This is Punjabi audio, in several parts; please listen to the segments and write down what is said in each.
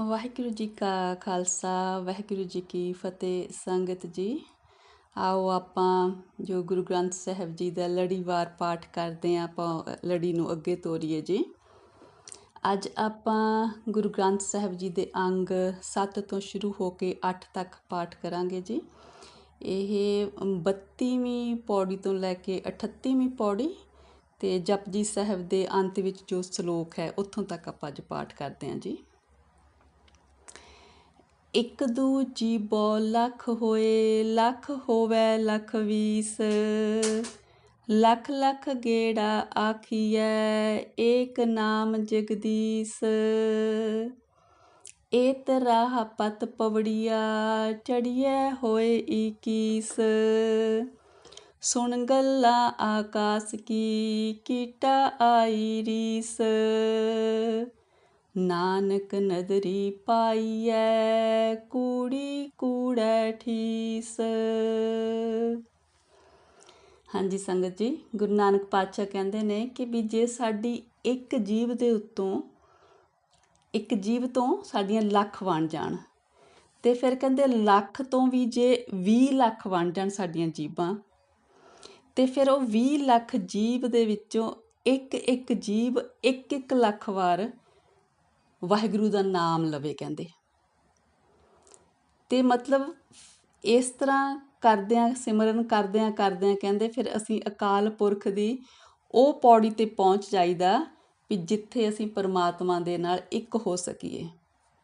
ਵਾਹਿਗੁਰੂ ਜੀ ਕਾ ਖਾਲਸਾ, ਵਾਹਿਗੁਰੂ ਜੀ ਕੀ ਫਤਿਹ। ਸੰਗਤ ਜੀ, ਆਓ ਆਪਾਂ ਜੋ ਗੁਰੂ ਗ੍ਰੰਥ ਸਾਹਿਬ ਜੀ ਦਾ ਲੜੀਵਾਰ ਪਾਠ ਕਰਦੇ ਆਂ ਆਪਾਂ ਲੜੀ ਨੂੰ ਅੱਗੇ ਤੋਰੀਏ ਜੀ। ਅੱਜ ਆਪਾਂ ਗੁਰੂ ਗ੍ਰੰਥ ਸਾਹਿਬ ਜੀ ਦੇ ਅੰਗ 7 ਤੋਂ ਸ਼ੁਰੂ ਹੋ ਕੇ 8 ਤੱਕ ਪਾਠ ਕਰਾਂਗੇ ਜੀ। ਇਹ 32ਵੀਂ ਪੌੜੀ ਤੋਂ ਲੈ ਕੇ 38ਵੀਂ ਪੌੜੀ ਤੇ ਜਪਜੀ ਸਾਹਿਬ ਦੇ ਅੰਤ ਵਿੱਚ ਜੋ ਸ਼ਲੋਕ ਹੈ, ਉੱਥੋਂ ਤੱਕ ਆਪਾਂ ਅੱਜ ਪਾਠ ਕਰਦੇ ਹਾਂ ਜੀ। ਇੱਕ ਦੂਜੀ ਜੀਬੋ ਲੱਖ ਹੋਏ, ਲੱਖ ਹੋਵੇ, ਲੱਖ ਵੀਸ। ਲੱਖ ਲੱਖ ਗੇੜਾ ਆਖੀਐ, ਏਕ ਨਾਮ ਜਗਦੀਸ਼। ਏਤ ਰਾਹ ਪਤ ਪਵੜੀਆ, ਚੜੀਐ ਹੋਏ ਈਕੀਸ। ਸੁਣ ਗੱਲਾਂ ਆਕਾਸ ਕੀ, ਕੀਟਾ ਆਈ ਰੀਸ। ਨਾਨਕ ਨਦਰੀ ਪਾਈਐ, ਕੂੜੀ ਕੂੜੈ ਠੀਸ। ਹਾਂਜੀ ਸੰਗਤ ਜੀ, ਗੁਰੂ ਨਾਨਕ ਪਾਤਸ਼ਾਹ ਕਹਿੰਦੇ ਨੇ ਕਿ ਵੀ ਜੇ ਸਾਡੀ ਇੱਕ ਜੀਵ ਦੇ ਉੱਤੋਂ, ਇੱਕ ਜੀਵ ਤੋਂ ਸਾਡੀਆਂ ਲੱਖ ਬਣ ਜਾਣ, ਤੇ ਫਿਰ ਕਹਿੰਦੇ ਲੱਖ ਤੋਂ ਵੀ ਜੇ 20 ਲੱਖ ਬਣ ਜਾਣ ਸਾਡੀਆਂ ਜੀਬਾਂ ਤੇ ਫਿਰ ਉਹ 20 ਲੱਖ ਜੀਵ ਦੇ ਵਿੱਚੋਂ ਇੱਕ ਇੱਕ ਜੀਵ ਇੱਕ ਇੱਕ ਲੱਖ ਵਾਰ ਵਾਹਿਗੁਰੂ ਦਾ ਨਾਮ ਲਵੇ ਕਹਿੰਦੇ। ਤੇ ਮਤਲਬ ਇਸ ਤਰ੍ਹਾਂ ਕਰਦਿਆਂ, ਸਿਮਰਨ ਕਰਦਿਆਂ ਕਰਦਿਆਂ ਕਹਿੰਦੇ ਫਿਰ ਅਸੀਂ ਅਕਾਲ ਪੁਰਖ ਦੀ ਉਹ ਪੌੜੀ ਤੇ ਪਹੁੰਚ ਜਾਈਦਾ ਵੀ ਜਿੱਥੇ ਅਸੀਂ ਪਰਮਾਤਮਾ ਦੇ ਨਾਲ ਇੱਕ ਹੋ ਸਕੀਏ।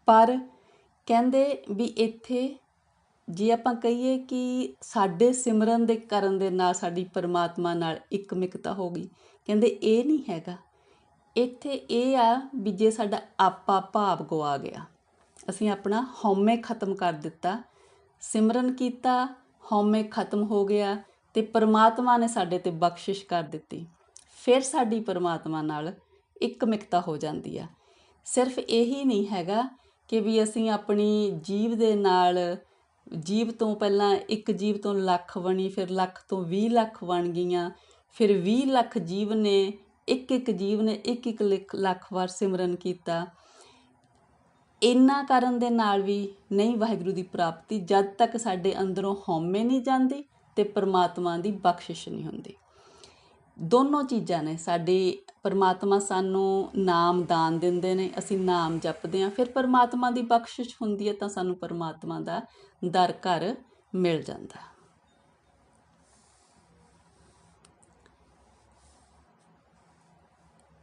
ਪਰ ਕਹਿੰਦੇ ਵੀ ਇੱਥੇ ਜੇ ਆਪਾਂ ਕਹੀਏ ਕਿ ਸਾਡੇ ਸਿਮਰਨ ਦੇ ਕਰਨ ਦੇ ਨਾਲ ਸਾਡੀ ਪਰਮਾਤਮਾ ਨਾਲ ਇੱਕਮਿਕਤਾ ਹੋ ਗਈ, ਕਹਿੰਦੇ ਇਹ ਨਹੀਂ ਹੈਗਾ। ਇੱਥੇ ਇਹ ਆ ਵੀ ਜੇ ਸਾਡਾ ਆਪਾ ਭਾਵ ਗਵਾ ਗਿਆ। ਅਸੀਂ ਆਪਣਾ ਹਉਮੈ ਖਤਮ ਕਰ ਦਿੱਤਾ, ਸਿਮਰਨ ਕੀਤਾ, ਹਉਮੈ ਖਤਮ ਹੋ ਗਿਆ ਤੇ ਪਰਮਾਤਮਾ ਨੇ ਸਾਡੇ ਤੇ ਬਖਸ਼ਿਸ਼ ਕਰ ਦਿੱਤੀ। ਫਿਰ ਸਾਡੀ ਪਰਮਾਤਮਾ ਨਾਲ ਇੱਕਮਿਕਤਾ ਹੋ ਜਾਂਦੀ ਆ। ਸਿਰਫ ਇਹੀ ਨਹੀਂ ਹੈਗਾ ਕਿ ਵੀ ਅਸੀਂ ਆਪਣੀ ਜੀਵ ਦੇ ਨਾਲ, ਜੀਵ ਤੋਂ ਪਹਿਲਾਂ ਇੱਕ ਜੀਵ ਤੋਂ ਲੱਖ ਬਣੀ, ਫਿਰ ਲੱਖ ਤੋਂ 20 ਲੱਖ ਬਣ ਗਈਆਂ, ਫਿਰ 20 ਲੱਖ ਜੀਵ ਨੇ ਇੱਕ ਇੱਕ ਜੀਵ ਨੇ ਇੱਕ ਇੱਕ ਲੱਖ ਵਾਰ ਸਿਮਰਨ ਕੀਤਾ। ਇੰਨਾ ਕਰਨ ਦੇ ਨਾਲ ਵੀ ਨਹੀਂ ਵਾਹਿਗੁਰੂ ਦੀ ਪ੍ਰਾਪਤੀ, ਜਦ ਤੱਕ ਸਾਡੇ ਅੰਦਰੋਂ ਹਉਮੈ ਨਹੀਂ ਜਾਂਦੀ ਤੇ ਪਰਮਾਤਮਾ ਦੀ ਬਖਸ਼ਿਸ਼ ਨਹੀਂ ਹੁੰਦੀ। ਦੋਨੋਂ ਚੀਜ਼ਾਂ ਨੇ, ਸਾਡੇ ਪਰਮਾਤਮਾ ਸਾਨੂੰ ਨਾਮ ਦਾਨ ਦਿੰਦੇ ਨੇ, ਅਸੀਂ ਨਾਮ ਜਪਦੇ ਆਂ ਫਿਰ ਪਰਮਾਤਮਾ ਦੀ ਬਖਸ਼ਿਸ਼ ਹੁੰਦੀ ਹੈ ਤਾਂ ਸਾਨੂੰ ਪਰਮਾਤਮਾ ਦਾ ਦਰ ਘਰ ਮਿਲ ਜਾਂਦਾ।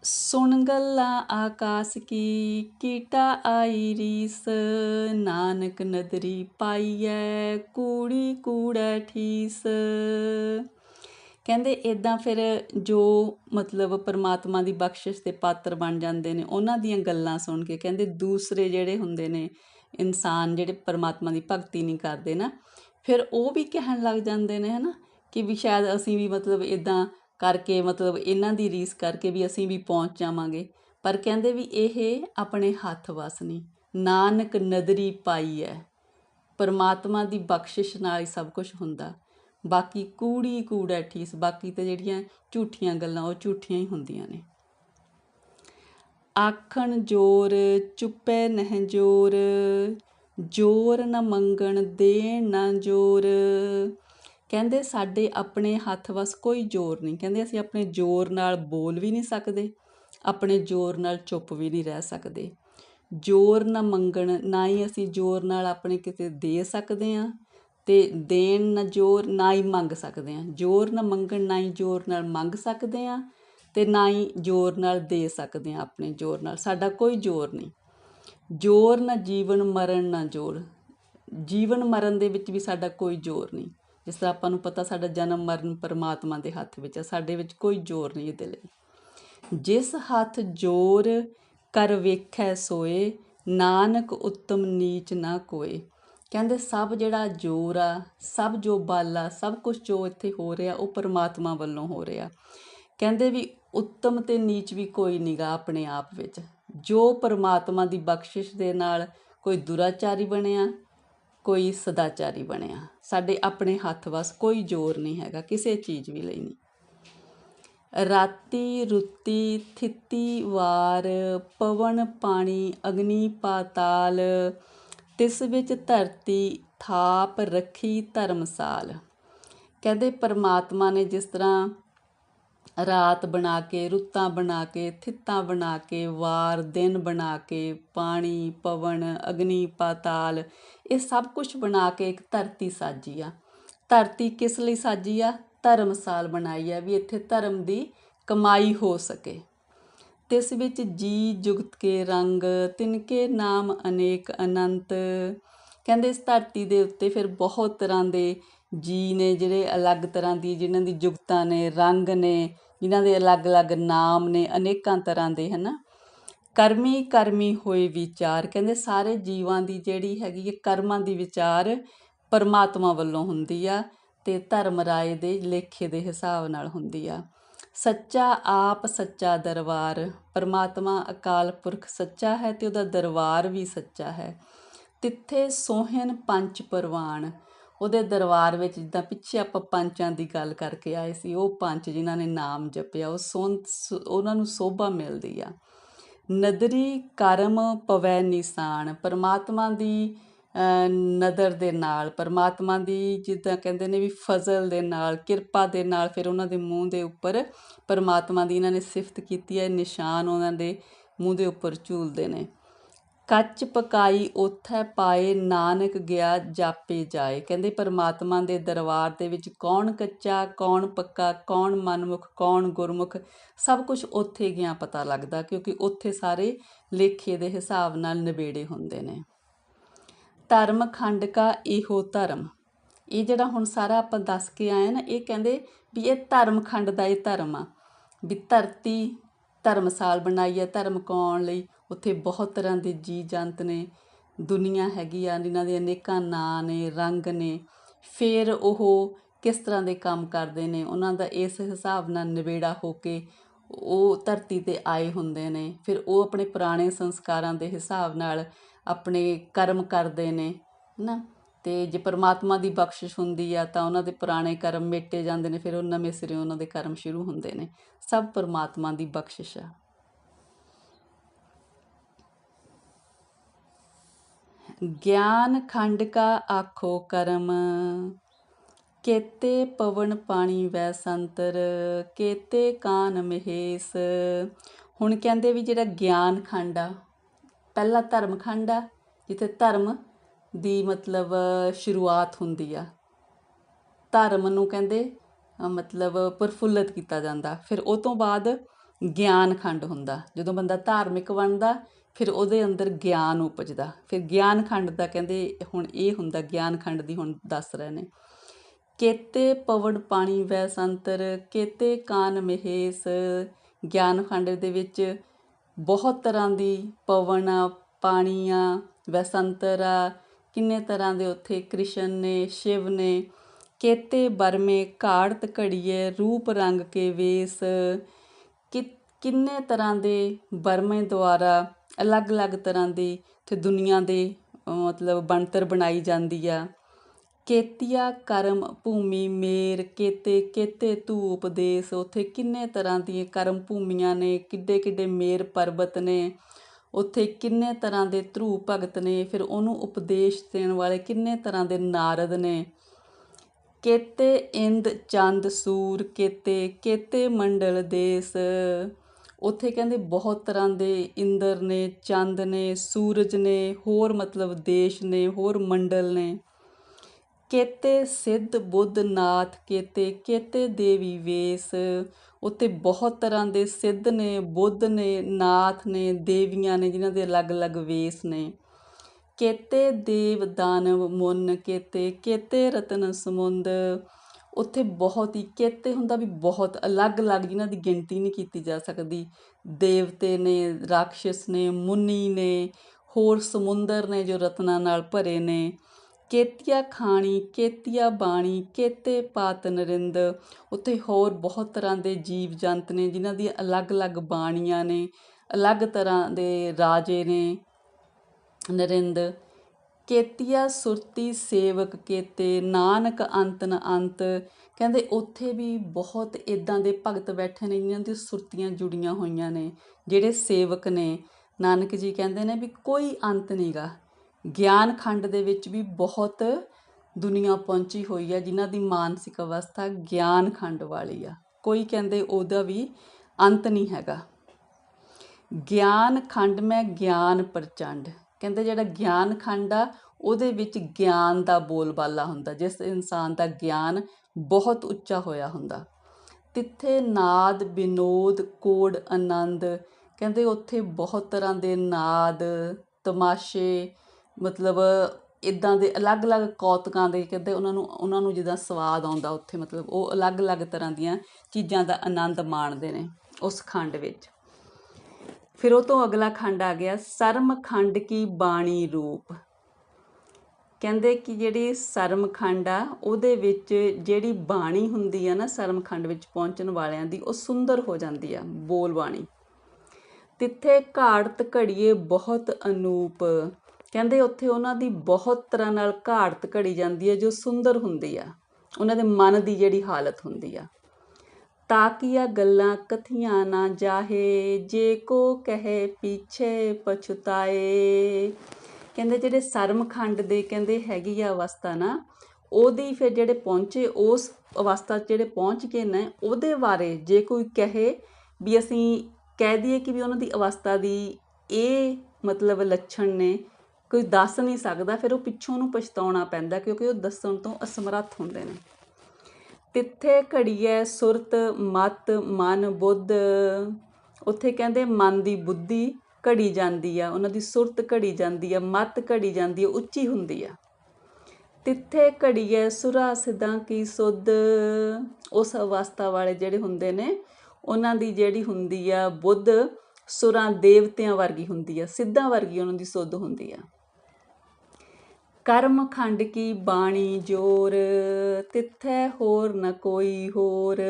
ਸੁਣ ਗੱਲਾਂ ਆਕਾਸ ਕੀ, ਕੀਟਾ ਆਈ ਰੀਸ। ਨਾਨਕ ਨਦਰੀ ਪਾਈਐ, ਕੂੜੀ ਕੂੜੈ ਠੀਸ। ਕਹਿੰਦੇ ਇਦਾਂ ਫਿਰ ਜੋ ਮਤਲਬ ਪਰਮਾਤਮਾ ਦੀ ਬਖਸ਼ਿਸ਼ ਦੇ ਪਾਤਰ ਬਣ ਜਾਂਦੇ ਨੇ, ਉਹਨਾਂ ਦੀਆਂ ਗੱਲਾਂ ਸੁਣ ਕੇ ਕਹਿੰਦੇ ਦੂਸਰੇ ਜਿਹੜੇ ਹੁੰਦੇ ਨੇ ਇਨਸਾਨ ਜਿਹੜੇ ਪਰਮਾਤਮਾ ਦੀ ਭਗਤੀ ਨਹੀਂ ਕਰਦੇ ਨਾ, ਫਿਰ ਉਹ ਵੀ ਕਹਿਣ ਲੱਗ ਜਾਂਦੇ ਨੇ ਹਨਾ, ਕਿ ਵੀ ਸ਼ਾਇਦ ਅਸੀਂ ਵੀ ਮਤਲਬ ਇਦਾਂ ਕਰਕੇ, ਮਤਲਬ ਇਹਨਾਂ ਦੀ ਰੀਸ ਕਰਕੇ ਵੀ ਅਸੀਂ ਵੀ ਪਹੁੰਚ ਜਾਵਾਂਗੇ। ਪਰ ਕਹਿੰਦੇ ਵੀ ਇਹ ਆਪਣੇ ਹੱਥ ਵਸ ਨਹੀਂ ਨਾਨਕ ਨਦਰੀ ਪਾਈ ਹੈ ਪਰਮਾਤਮਾ ਦੀ ਬਖਸ਼ਿਸ਼ ਨਾਲ ਹੀ ਸਭ ਕੁਝ ਹੁੰਦਾ। ਬਾਕੀ ਕੂੜੀ ਕੂੜਾ ਠੀਸ। ਬਾਕੀ ਤੇ ਜਿਹੜੀਆਂ ਝੂਠੀਆਂ ਗੱਲਾਂ, ਉਹ ਝੂਠੀਆਂ ਹੀ ਹੁੰਦੀਆਂ ਨੇ। ਆਖਣ ਜੋਰ, ਚੁੱਪੇ ਨਹਿ ਜੋਰ ਜੋਰ ਨਾ ਮੰਗਣ, ਦੇਣ ਨਾ ਜੋਰ। ਕਹਿੰਦੇ ਸਾਡੇ ਆਪਣੇ ਹੱਥ ਵਸ ਕੋਈ ਜ਼ੋਰ ਨਹੀਂ। ਕਹਿੰਦੇ ਅਸੀਂ ਆਪਣੇ ਜ਼ੋਰ ਨਾਲ ਬੋਲ ਵੀ ਨਹੀਂ ਸਕਦੇ, ਆਪਣੇ ਜ਼ੋਰ ਨਾਲ ਚੁੱਪ ਵੀ ਨਹੀਂ ਰਹਿ ਸਕਦੇ। ਜ਼ੋਰ ਨਾ ਮੰਗਣ, ਨਾ ਹੀ ਅਸੀਂ ਜ਼ੋਰ ਨਾਲ ਆਪਣੇ ਕਿਤੇ ਦੇ ਸਕਦੇ ਆ ਤੇ ਦੇਣ ਨਾ ਜ਼ੋਰ, ਨਾ ਹੀ ਮੰਗ ਸਕਦੇ ਆ ਜ਼ੋਰ ਨਾ ਮੰਗਣ, ਨਾ ਹੀ ਜ਼ੋਰ ਨਾਲ ਮੰਗ ਸਕਦੇ ਆ ਤੇ ਨਾ ਹੀ ਜ਼ੋਰ ਨਾਲ ਦੇ ਸਕਦੇ ਆ ਆਪਣੇ ਜ਼ੋਰ ਨਾਲ। ਸਾਡਾ ਕੋਈ ਜ਼ੋਰ ਨਹੀਂ। ਜ਼ੋਰ ਨਾ ਜੀਵਨ ਮਰਨ ਨਾ ਜ਼ੋਰ। ਜੀਵਨ ਮਰਨ ਦੇ ਵਿੱਚ ਵੀ ਸਾਡਾ ਕੋਈ ਜ਼ੋਰ ਨਹੀਂ। ਜਿਸ ਤਰ੍ਹਾਂ ਆਪਾਂ ਨੂੰ ਪਤਾ ਸਾਡਾ ਜਨਮ ਮਰਨ ਪਰਮਾਤਮਾ ਦੇ ਹੱਥ ਵਿੱਚ ਹੈ ਸਾਡੇ ਵਿੱਚ ਕੋਈ ਜ਼ੋਰ ਨਹੀਂ ਇਹਦੇ ਲਈ। ਜਿਸ ਹੱਥ ਜ਼ੋਰ ਕਰ ਵੇਖੈ ਸੋਏ, ਨਾਨਕ ਉੱਤਮ ਨੀਚ ਨਾ ਕੋਏ। ਕਹਿੰਦੇ ਸਭ ਜਿਹੜਾ ਜ਼ੋਰ ਆ, ਸਭ ਜੋ ਬਲ ਆ, ਸਭ ਕੁਝ ਜੋ ਇੱਥੇ ਹੋ ਰਿਹਾ, ਉਹ ਪਰਮਾਤਮਾ ਵੱਲੋਂ ਹੋ ਰਿਹਾ। ਕਹਿੰਦੇ ਵੀ ਉੱਤਮ ਤੇ ਨੀਚ ਵੀ ਕੋਈ ਨਿਗਾ ਆਪਣੇ ਆਪ ਵਿੱਚ। ਜੋ ਪਰਮਾਤਮਾ ਦੀ ਬਖਸ਼ਿਸ਼ ਦੇ ਨਾਲ ਕੋਈ ਦੁਰਾਚਾਰੀ ਬਣਿਆ ਕੋਈ ਸਦਾਚਾਰੀ ਬਣਿਆ। ਸਾਡੇ ਆਪਣੇ ਹੱਥ ਵਸ ਕੋਈ ਜ਼ੋਰ ਨਹੀਂ ਹੈਗਾ, ਕਿਸੇ ਚੀਜ਼ ਵੀ ਲਈ ਨਹੀਂ। ਰਾਤੀ ਰੁੱਤੀ ਥਿੱਤੀ ਵਾਰ, ਪਵਨ ਪਾਣੀ ਅਗਨੀ ਪਾਤਾਲ, ਤਿਸ ਵਿੱਚ ਧਰਤੀ ਥਾਪ ਰੱਖੀ ਧਰਮਸਾਲ। ਕਹਿੰਦੇ ਪਰਮਾਤਮਾ ਨੇ ਜਿਸ ਤਰ੍ਹਾਂ ਰਾਤ ਬਣਾ ਕੇ, ਰੁੱਤਾਂ ਬਣਾ ਕੇ, ਥਿੱਤਾਂ ਬਣਾ ਕੇ, ਵਾਰ ਦਿਨ ਬਣਾ ਕੇ, ਪਾਣੀ, ਪਵਨ, ਅਗਨੀ ਪਾਤਾਲ ਇਹ ਸਭ ਕੁਝ ਬਣਾ ਕੇ ਇੱਕ ਧਰਤੀ ਸਾਜੀ ਆ। ਧਰਤੀ ਕਿਸ ਲਈ ਸਾਜੀ ਆ? ਧਰਮਸਾਲ ਬਣਾਈ ਆ ਵੀ ਇੱਥੇ ਧਰਮ ਦੀ ਕਮਾਈ ਹੋ ਸਕੇ। ਤਿਸ ਵਿੱਚ ਜੀ, ਜੁਗਤ ਕੇ ਰੰਗ ਤਿਨਕੇ ਨਾਮ ਅਨੇਕ ਅਨੰਤ। ਕਹਿੰਦੇ ਇਸ ਧਰਤੀ ਦੇ ਉੱਤੇ ਫਿਰ ਬਹੁਤ ਤਰ੍ਹਾਂ ਦੇ ਜੀ ਨੇ ਜਿਹੜੇ ਅਲੱਗ ਤਰ੍ਹਾਂ ਦੀ ਜਿਨ੍ਹਾਂ ਦੀ ਜੁਗਤਾਂ ਨੇ, ਰੰਗ ਨੇ, ਜਿਨ੍ਹਾਂ ਦੇ ਅਲੱਗ-ਅਲੱਗ ਨਾਮ ਨੇ, ਅਨੇਕਾਂ ਤਰ੍ਹਾਂ ਦੇ, ਹਨਾ? ਕਰਮੀ ਕਰਮੀ ਹੋਏ ਵਿਚਾਰ। ਕਹਿੰਦੇ ਸਾਰੇ ਜੀਵਾਂ ਦੀ ਜਿਹੜੀ ਹੈਗੀ ਹੈ ਕਰਮਾਂ ਦੀ ਵਿਚਾਰ ਪਰਮਾਤਮਾ ਵੱਲੋਂ ਹੁੰਦੀ ਆ ਤੇ ਧਰਮ ਰਾਏ ਦੇ ਲੇਖੇ ਦੇ ਹਿਸਾਬ ਨਾਲ ਹੁੰਦੀ ਆ। ਸੱਚਾ ਆਪ ਸੱਚਾ ਦਰਬਾਰ, ਪਰਮਾਤਮਾ ਅਕਾਲ ਪੁਰਖ ਸੱਚਾ ਹੈ ਤੇ ਉਹਦਾ ਦਰਬਾਰ ਵੀ ਸੱਚਾ ਹੈ। ਤਿੱਥੇ ਸੋਹਣ ਪੰਜ ਪਰਵਾਨ ਉਹਦੇ ਦਰਬਾਰ ਵਿੱਚ ਜਿੱਦਾਂ ਪਿੱਛੇ ਆਪਾਂ ਪੰਚਾਂ ਦੀ ਗੱਲ ਕਰਕੇ ਆਏ ਸੀ, ਉਹ ਪੰਜ ਜਿਨ੍ਹਾਂ ਨੇ ਨਾਮ ਜਪਿਆ, ਉਹ ਸੋਨ ਉਹਨਾਂ ਨੂੰ ਸੋਭਾ ਮਿਲਦੀ ਆ। ਨਦਰੀ ਕਰਮ ਪਵੈ ਨਿਸ਼ਾਨ। ਪਰਮਾਤਮਾ ਦੀ ਨਦਰ ਦੇ ਨਾਲ, ਪਰਮਾਤਮਾ ਦੀ ਜਿੱਦਾਂ ਕਹਿੰਦੇ ਨੇ ਵੀ ਫਜ਼ਲ ਦੇ ਨਾਲ, ਕਿਰਪਾ ਦੇ ਨਾਲ ਫਿਰ ਉਹਨਾਂ ਦੇ ਮੂੰਹ ਦੇ ਉੱਪਰ ਪਰਮਾਤਮਾ ਦੀ ਇਹਨਾਂ ਨੇ ਸਿਫਤ ਕੀਤੀ ਹੈ, ਨਿਸ਼ਾਨ ਉਹਨਾਂ ਦੇ ਮੂੰਹ ਦੇ ਉੱਪਰ ਝੂਲਦੇ ਨੇ। ਕੱਚ ਪਕਾਈ ਉਥੈ ਪਾਏ, ਨਾਨਕ ਗਿਆ, ਜਾਪੇ ਜਾਏ। ਕਹਿੰਦੇ ਪਰਮਾਤਮਾ ਦੇ ਦਰਬਾਰ ਦੇ ਵਿੱਚ ਕੌਣ ਕੱਚਾ, ਕੌਣ ਪੱਕਾ, ਕੌਣ ਮਨਮੁਖ, ਕੌਣ ਗੁਰਮੁਖ, ਸਭ ਕੁਝ ਉੱਥੇ ਗਿਆ ਪਤਾ ਲੱਗਦਾ, ਕਿਉਂਕਿ ਉੱਥੇ ਸਾਰੇ ਲੇਖੇ ਦੇ ਹਿਸਾਬ ਨਾਲ ਨਿਬੇੜੇ ਹੁੰਦੇ ਨੇ। ਧਰਮ ਖੰਡ ਕਾ ਇਹੋ ਧਰਮ। ਇਹ ਜਿਹੜਾ ਹੁਣ ਸਾਰਾ ਆਪਾਂ ਦੱਸ ਕੇ ਆਏ ਨਾ, ਇਹ ਕਹਿੰਦੇ ਵੀ ਇਹ ਧਰਮ ਖੰਡ ਦਾ ਇਹ ਧਰਮ ਆ, ਵੀ ਧਰਤੀ ਧਰਮਸਾਲ ਬਣਾਈ ਹੈ, ਧਰਮ ਕਮਾਉਣ ਲਈ? ਉੱਥੇ ਬਹੁਤ ਤਰ੍ਹਾਂ ਦੇ ਜੀ ਜੰਤ ਨੇ, ਦੁਨੀਆ ਹੈਗੀ ਆ, ਜਿਨ੍ਹਾਂ ਦੇ ਅਨੇਕਾਂ ਨਾਂ ਨੇ, ਰੰਗ ਨੇ। ਫਿਰ ਉਹ ਕਿਸ ਤਰ੍ਹਾਂ ਦੇ ਕੰਮ ਕਰਦੇ ਨੇ? ਉਹਨਾਂ ਦਾ ਇਸ ਹਿਸਾਬ ਨਾਲ ਨਿਬੇੜਾ ਹੋ ਕੇ ਉਹ ਧਰਤੀ ਤੇ ਆਏ ਹੁੰਦੇ ਨੇ। ਫਿਰ ਉਹ ਆਪਣੇ ਪੁਰਾਣੇ ਸੰਸਕਾਰਾਂ ਦੇ ਹਿਸਾਬ ਨਾਲ ਆਪਣੇ ਕਰਮ ਕਰਦੇ ਨੇ ਨਾ ਅਤੇ ਜੇ ਪਰਮਾਤਮਾ ਦੀ ਬਖਸ਼ਿਸ਼ ਹੁੰਦੀ ਆ ਤਾਂ ਉਹਨਾਂ ਦੇ ਪੁਰਾਣੇ ਕਰਮ ਮਿਟੇ ਜਾਂਦੇ ਨੇ, ਫਿਰ ਉਹ ਨਵੇਂ ਸਿਰੇ ਉਹਨਾਂ ਦੇ ਕਰਮ ਸ਼ੁਰੂ ਹੁੰਦੇ ਨੇ। ਸਭ ਪਰਮਾਤਮਾ ਦੀ ਬਖਸ਼ਿਸ਼ ਆ। ਗਿਆਨ ਖੰਡ ਕਾ ਆਖੋ ਕਰਮ, ਕੇਤੇ ਪਵਨ ਪਾਣੀ ਵੈ ਸੰਤਰ, ਕੇਤੇ ਕਾਨ ਮਹੇਸ। ਹੁਣ ਕਹਿੰਦੇ ਵੀ ਜਿਹੜਾ ਗਿਆਨ ਖੰਡ ਆ, ਪਹਿਲਾ ਧਰਮ ਖੰਡ ਆ, ਜਿੱਥੇ ਧਰਮ ਦੀ ਮਤਲਬ ਸ਼ੁਰੂਆਤ ਹੁੰਦੀ ਆ। ਧਰਮ ਨੂੰ ਕਹਿੰਦੇ ਮਤਲਬ ਪ੍ਰਫੁੱਲਤ ਕੀਤਾ ਜਾਂਦਾ। ਫਿਰ ਉਹ ਤੋਂ ਬਾਅਦ ਗਿਆਨ ਖੰਡ ਹੁੰਦਾ। ਜਦੋਂ ਬੰਦਾ ਧਾਰਮਿਕ ਬਣਦਾ, ਫਿਰ ਉਹਦੇ ਅੰਦਰ ਗਿਆਨ ਉਪਜਦਾ। ਫਿਰ ਗਿਆਨ ਖੰਡ ਦਾ ਕਹਿੰਦੇ, ਹੁਣ ਇਹ ਹੁੰਦਾ, ਗਿਆਨ ਖੰਡ ਦੀ ਹੁਣ ਦੱਸ ਰਹੇ ਨੇ। ਕੇਤੇ ਪਵਨ ਪਾਣੀ ਵੈ ਸੰਤਰ, ਕੇਤੇ ਕਾਨ ਮਹੇਸ। ਗਿਆਨ ਖੰਡ ਦੇ ਵਿੱਚ ਬਹੁਤ ਤਰ੍ਹਾਂ ਦੀ ਪਵਨ, ਪਾਣੀਆਂ ਵੈ ਸੰਤਰਾ ਕਿੰਨੇ ਤਰ੍ਹਾਂ ਦੇ ਉੱਥੇ ਕ੍ਰਿਸ਼ਨ ਨੇ, ਸ਼ਿਵ ਨੇ, ਕੇਤੇ ਬਰਮੇ ਘਾੜਤ ਘੜੀਏ, ਰੂਪ ਰੰਗ ਕੇ ਵੇਸ ਕਿ ਕਿੰਨੇ ਤਰ੍ਹਾਂ ਦੇ ਬਰਮੇ ਦੁਆਰਾ ਅਲੱਗ-ਅਲੱਗ ਤਰ੍ਹਾਂ ਦੀ ਤੇ ਦੁਨੀਆ ਦੇ ਮਤਲਬ ਬਣਤਰ ਬਣਾਈ ਜਾਂਦੀ ਆ। ਕੇਤੀਆ ਕਰਮ ਭੂਮੀ ਮੇਰ, ਕੇਤੇ ਕੇਤੇ ਧੂਪ ਦੇਸ ਉਥੇ ਕਿੰਨੇ ਤਰ੍ਹਾਂ ਦੀਆਂ ਕਰਮ ਭੂਮੀਆਂ ਨੇ ਕਿੱਡੇ ਕਿੱਡੇ ਮੇਰ ਪਰਬਤ ਨੇ। ਉੱਥੇ ਕਿੰਨੇ ਤਰ੍ਹਾਂ ਦੇ ਧਰੂ ਭਗਤ ਨੇ, ਫਿਰ ਉਹਨੂੰ ਉਪਦੇਸ਼ ਦੇਣ ਵਾਲੇ ਕਿੰਨੇ ਤਰ੍ਹਾਂ ਦੇ ਨਾਰਦ ਨੇ? ਕੇਤੇ ਇੰਦ ਚੰਦ ਸੂਰ, ਕੇਤੇ ਕੇਤੇ ਮੰਡਲ ਦੇਸ। ਉੱਥੇ ਕਹਿੰਦੇ ਬਹੁਤ ਤਰ੍ਹਾਂ ਦੇ ਇੰਦਰ ਨੇ, ਚੰਦ ਨੇ, ਸੂਰਜ ਨੇ, ਹੋਰ ਮਤਲਬ ਦੇਸ਼ ਨੇ, ਹੋਰ ਮੰਡਲ ਨੇ। ਕੇਤੇ ਸਿੱਧ ਬੁੱਧ ਨਾਥ, ਕੇਤੇ ਕੇਤੇ ਦੇਵੀ ਵੇਸ। ਉੱਥੇ ਬਹੁਤ ਤਰ੍ਹਾਂ ਦੇ ਸਿੱਧ ਨੇ, ਬੁੱਧ ਨੇ, ਨਾਥ ਨੇ, ਦੇਵੀਆਂ ਨੇ, ਜਿਨ੍ਹਾਂ ਦੇ ਅਲੱਗ-ਅਲੱਗ ਵੇਸ ਨੇ। ਕੇਤੇ ਦੇਵ ਦਾਨਵ ਮੁੰਨ ਕੇਤੇ ਕੇਤੇ ਰਤਨ ਸਮੁੰਦ। ਉੱਥੇ ਬਹੁਤ ਹੀ ਕੇਤੇ ਹੁੰਦਾ ਵੀ ਬਹੁਤ ਅਲੱਗ-ਅਲੱਗ, ਜਿਨ੍ਹਾਂ ਦੀ ਗਿਣਤੀ ਨਹੀਂ ਕੀਤੀ ਜਾ ਸਕਦੀ। ਦੇਵਤੇ ਨੇ ਰਾਖਸ਼ ਨੇ, ਮੁਨੀ ਨੇ, ਹੋਰ ਸਮੁੰਦਰ ਨੇ ਜੋ ਰਤਨਾਂ ਨਾਲ ਭਰੇ ਨੇ। ਕੇਤੀਆ ਖਾਣੀ, ਕੇਤੀਆ ਬਾਣੀ, ਕੇਤੇ ਪਾਤ ਨਰਿੰਦ। ਉੱਥੇ ਹੋਰ ਬਹੁਤ ਤਰ੍ਹਾਂ ਦੇ ਜੀਵ ਜੰਤ ਨੇ, ਜਿਨ੍ਹਾਂ ਦੀਆਂ ਅਲੱਗ-ਅਲੱਗ ਬਾਣੀਆਂ ਨੇ, ਅਲੱਗ ਤਰ੍ਹਾਂ ਦੇ ਰਾਜੇ ਨੇ ਨਰਿੰਦ। ਕੇਤੀਆ ਸੁਰਤੀ ਸੇਵਕ ਕੇਤੇ, ਨਾਨਕ ਅੰਤ ਨ ਅੰਤ। ਕਹਿੰਦੇ ਉੱਥੇ ਵੀ ਬਹੁਤ ਇਦਾਂ ਦੇ ਭਗਤ ਬੈਠੇ ਨੇ, ਜਿਨ੍ਹਾਂ ਦੀ ਸੁਰਤੀਆਂ ਜੁੜੀਆਂ ਹੋਈਆਂ ਨੇ, ਜਿਹੜੇ ਸੇਵਕ ਨੇ। ਨਾਨਕ ਜੀ ਕਹਿੰਦੇ ਨੇ ਵੀ ਕੋਈ ਅੰਤ ਨਹੀਂਗਾ ਗਿਆਨ ਖੰਡ ਦੇ ਵਿੱਚ ਵੀ ਬਹੁਤ ਦੁਨੀਆ ਪਹੁੰਚੀ ਹੋਈ ਹੈ ਜਿਨ੍ਹਾਂ ਦੀ ਮਾਨਸਿਕ ਅਵਸਥਾ ਗਿਆਨ ਖੰਡ ਵਾਲੀ ਆ। ਕੋਈ ਕਹਿੰਦੇ ਉਹਦਾ ਵੀ ਅੰਤ ਨਹੀਂ ਹੈਗਾ। ਗਿਆਨ ਖੰਡ ਮੈਂ ਗਿਆਨ ਪ੍ਰਚੰਡ। ਕਹਿੰਦੇ ਜਿਹੜਾ ਗਿਆਨ ਖੰਡ ਆ, ਉਹਦੇ ਵਿੱਚ ਗਿਆਨ ਦਾ ਬੋਲਬਾਲਾ ਹੁੰਦਾ। ਜਿਸ ਇਨਸਾਨ ਦਾ ਗਿਆਨ ਬਹੁਤ ਉੱਚਾ ਹੋਇਆ ਹੁੰਦਾ। ਤਿੱਥੇ ਨਾਦ ਵਿਨੋਦ ਕੋੜ, ਆਨੰਦ। ਕਹਿੰਦੇ ਉੱਥੇ ਬਹੁਤ ਤਰ੍ਹਾਂ ਦੇ ਨਾਦ, ਤਮਾਸ਼ੇ ਮਤਲਬ ਇੱਦਾਂ ਦੇ ਅਲੱਗ-ਅਲੱਗ ਕੌਤਕਾਂ ਦੇ ਕਹਿੰਦੇ ਉਹਨਾਂ ਨੂੰ ਉਹਨਾਂ ਨੂੰ ਜਿੱਦਾਂ ਸਵਾਦ ਆਉਂਦਾ ਉੱਥੇ, ਮਤਲਬ ਉਹ ਅਲੱਗ-ਅਲੱਗ ਤਰ੍ਹਾਂ ਦੀਆਂ ਚੀਜ਼ਾਂ ਦਾ ਆਨੰਦ ਮਾਣਦੇ ਨੇ ਉਸ ਖੰਡ ਵਿੱਚ। ਫਿਰ ਉਹ ਤੋਂ ਅਗਲਾ ਖੰਡ ਆ ਗਿਆ ਸਰਮ ਖੰਡ ਕੀ ਬਾਣੀ ਰੂਪ। ਕਹਿੰਦੇ ਕਿ ਜਿਹੜੀ ਸਰਮ ਖੰਡ ਆ, ਉਹਦੇ ਵਿੱਚ ਜਿਹੜੀ ਬਾਣੀ ਹੁੰਦੀ ਆ ਨਾ ਸਰਮ ਖੰਡ ਵਿੱਚ ਪਹੁੰਚਣ ਵਾਲਿਆਂ ਦੀ, ਉਹ ਸੁੰਦਰ ਹੋ ਜਾਂਦੀ ਆ, ਬੋਲ ਬਾਣੀ। ਤਿੱਥੇ ਘਾੜਤ ਘੜੀਏ ਬਹੁਤ ਅਨੂਪ। ਕਹਿੰਦੇ ਉੱਥੇ ਉਹਨਾਂ ਦੀ ਬਹੁਤ ਤਰ੍ਹਾਂ ਨਾਲ ਘਾੜਤ ਘੜੀ ਜਾਂਦੀ ਹੈ ਜੋ ਸੁੰਦਰ ਹੁੰਦੀ ਆ। ਉਹਨਾਂ ਦੇ ਮਨ ਦੀ ਜਿਹੜੀ ਹਾਲਤ ਹੁੰਦੀ ਆ। ਤਾਂ ਕਿ ਤਾਕੀਆ ਗੱਲਾਂ ਕਥੀਆਂ ਨਾ ਜਾਹੇ, ਜੇ ਕੋ ਕਹੇ ਪਿੱਛੇ ਪਛਤਾਏ। ਕਹਿੰਦੇ ਜਿਹੜੇ ਸਰਮਖੰਡ ਦੇ ਕਹਿੰਦੇ ਹੈਗੀ ਆ ਅਵਸਥਾ ਨਾ, ਉਹਦੀ ਫਿਰ ਜਿਹੜੇ ਪਹੁੰਚੇ, ਉਸ ਅਵਸਥਾ 'ਚ ਜਿਹੜੇ ਪਹੁੰਚ ਗਏ ਨੇ, ਉਹਦੇ ਬਾਰੇ ਜੇ ਕੋਈ ਕਹੇ ਵੀ ਅਸੀਂ ਕਹਿ ਦਈਏ ਕਿ ਵੀ ਉਹਨਾਂ ਦੀ ਅਵਸਥਾ ਦੀ ਇਹ ਮਤਲਬ ਲੱਛਣ ਨੇ ਕੋਈ ਦੱਸ ਨਹੀਂ ਸਕਦਾ, ਫਿਰ ਉਹ ਪਿੱਛੋਂ ਨੂੰ ਪਛਤਾਉਣਾ ਪੈਂਦਾ ਕਿਉਂਕਿ ਉਹ ਦੱਸਣ ਤੋਂ ਅਸਮਰੱਥ ਹੁੰਦੇ ਨੇ। ਤਿੱਥੇ ਘੜੀਐ ਸੁਰਤ, ਮਤ, ਮਨ, ਬੁੱਧ। ਉੱਥੇ ਕਹਿੰਦੇ ਮਨ ਦੀ ਬੁੱਧੀ ਘੜੀ ਜਾਂਦੀ ਆ, ਉਹਨਾਂ ਦੀ ਸੁਰਤ ਘੜੀ ਜਾਂਦੀ ਆ, ਮਤ ਘੜੀ ਜਾਂਦੀ ਆ, ਉੱਚੀ ਹੁੰਦੀ ਆ। ਤਿੱਥੇ ਘੜੀਐ ਸੁਰਾ ਸਿੱਧਾਂ ਕੀ ਸੁਧ। ਉਸ ਅਵਸਥਾ ਵਾਲੇ ਜਿਹੜੇ ਹੁੰਦੇ ਨੇ, ਉਹਨਾਂ ਦੀ ਜਿਹੜੀ ਹੁੰਦੀ ਆ ਬੁੱਧ, ਸੁਰਾਂ ਦੇਵਤਿਆਂ ਵਰਗੀ ਹੁੰਦੀ ਆ, ਸਿੱਧਾਂ ਵਰਗੀ ਉਹਨਾਂ ਦੀ ਸੁੱਧ ਹੁੰਦੀ ਆ। ਕਰਮ ਖੰਡ ਕੀ ਬਾਣੀ ਜੋਰ, ਤਿੱਥੈ ਹੋਰ ਨ ਕੋਈ ਹੋਰ।